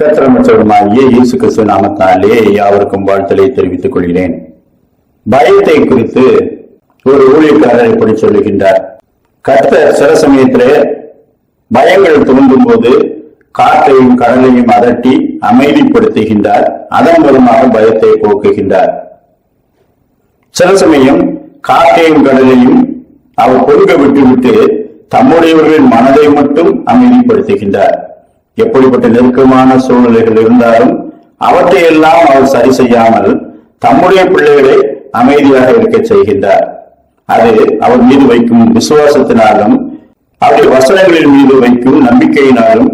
கத்திரமற்றவருமாகிய இயேசு கிறிஸ்து நாமத்தாலே யாவருக்கும் வாழ்த்தலை தெரிவித்துக் கொள்கிறேன். பயத்தை குறித்து ஒரு ஊழியக்காரர் இப்படி சொல்லுகின்றார். கர்த்தர் சில சமயத்திலே பயங்கள் தோன்றும் போது காற்றையும் கடலையும் அதட்டி அமைதிப்படுத்துகின்றார். அதன் மூலமாக பயத்தை போக்குகின்றார். சில சமயம் காற்றையும் கடலையும் அவர் பொறுக்க விட்டுவிட்டு தம்முடையவர்களின் மனதை மட்டும் அமைதிப்படுத்துகின்றார். எப்படிப்பட்ட நெருக்கமான சூழ்நிலைகள் இருந்தாலும் அவற்றையெல்லாம் அவர் சரி செய்யாமல் தம்முடைய பிள்ளைகளை அமைதியாக இருக்க செய்கின்றார். அது அவர் மீது வைக்கும் விசுவாசத்தினாலும் அவருடைய வசனங்களின் மீது வைக்கும் நம்பிக்கையினாலும்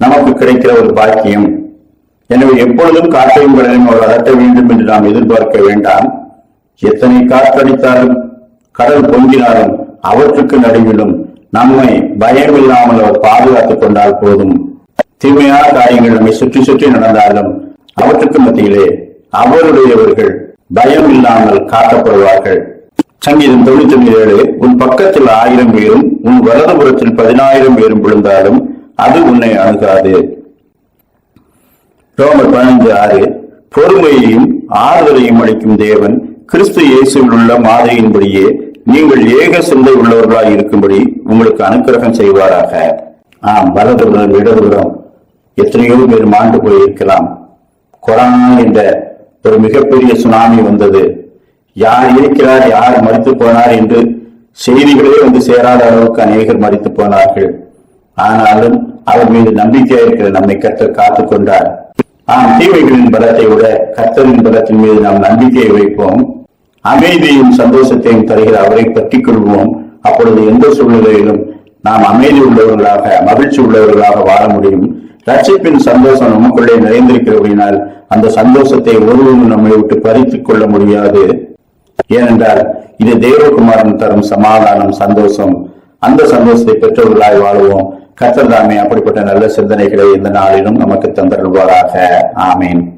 நமக்கு கிடைக்கிற ஒரு பாக்கியம். எனவே எப்பொழுதும் காற்றையும் கடலையும் அவர் அதட்ட வேண்டும் என்று நாம் எதிர்பார்க்க வேண்டாம். எத்தனை காற்றடித்தாலும் கடல் பொங்கினாலும் அவற்றுக்கு நடுவிலும் நம்மை பயம் இல்லாமல் அவர் பாதுகாத்துக் கொண்டால் போதும். தீமையான காரியங்கள் நம்மை சுற்றி சுற்றி நடந்தாலும் அவற்றுக்கு மத்தியிலே அவருடையவர்கள் பயம் இல்லாமல் காக்கப்படுவார்கள் சங்கீதம் தொண்ணூத்தி ஏழு உன் பக்கத்தில் ஆயிரம் பேரும் உன் வலதுபுறத்தில் பதினாயிரம் பேரும் விழுந்தாலும் அது உன்னை அணுகாது. ரோமர் பதினைந்து ஆறு பொறுமையையும் ஆறுதலையும் அளிக்கும் தேவன் கிறிஸ்து இயேசுவில் உள்ள மாதிரியின்படியே நீங்கள் ஏக சிந்தை உள்ளவர்களாய் இருக்கும்படி உங்களுக்கு அனுக்கிரகம் செய்வாராக. ஆம் வலதுபுறம் இடதுபுறம். எத்தனையோ பேர் மாண்டு போயிருக்கலாம். கொரோனா என்ற ஒரு மிகப்பெரிய சுனாமி வந்தது. யார் இருக்கிறார் யார் மறித்து போனார் என்று செய்திகளே வந்து சேராத அளவுக்கு அநேகர் மறித்து போனார்கள். ஆனாலும் அவர் மீது நம்பிக்கை இருக்கிற நம்மை கத்தர் காத்துக்கொண்டார் ஆம் தீமைகளின் பலத்தை விட கத்தரின் பலத்தின் மீது நாம் நம்பிக்கையை வைப்போம். அமைதியும் சந்தோஷத்தையும் தருகிற அவரை பற்றி கொள்வோம். அப்பொழுது எந்த சூழ்நிலையிலும் நாம் அமைதி உள்ளவர்களாக மகிழ்ச்சி உள்ளவர்களாக வாழ முடியும். ரட்சிப்பின் சந்தோஷம் நமக்குள்ளே நிறைந்திருக்கிறபடினால் அந்த சந்தோஷத்தை ஒருவரும் நம்மை விட்டு பறித்துக் கொள்ள முடியாது. ஏனென்றால் இது தேவகுமாரன் தரும் சமாதானம் சந்தோஷம். அந்த சந்தோஷத்தை பெற்றவர்களாய் வாழுவோம். கத்தர்தாமே அப்படிப்பட்ட நல்ல சிந்தனைகளை இந்த நாளிலும் நமக்கு தந்தருள்வாராக. ஆமேன்.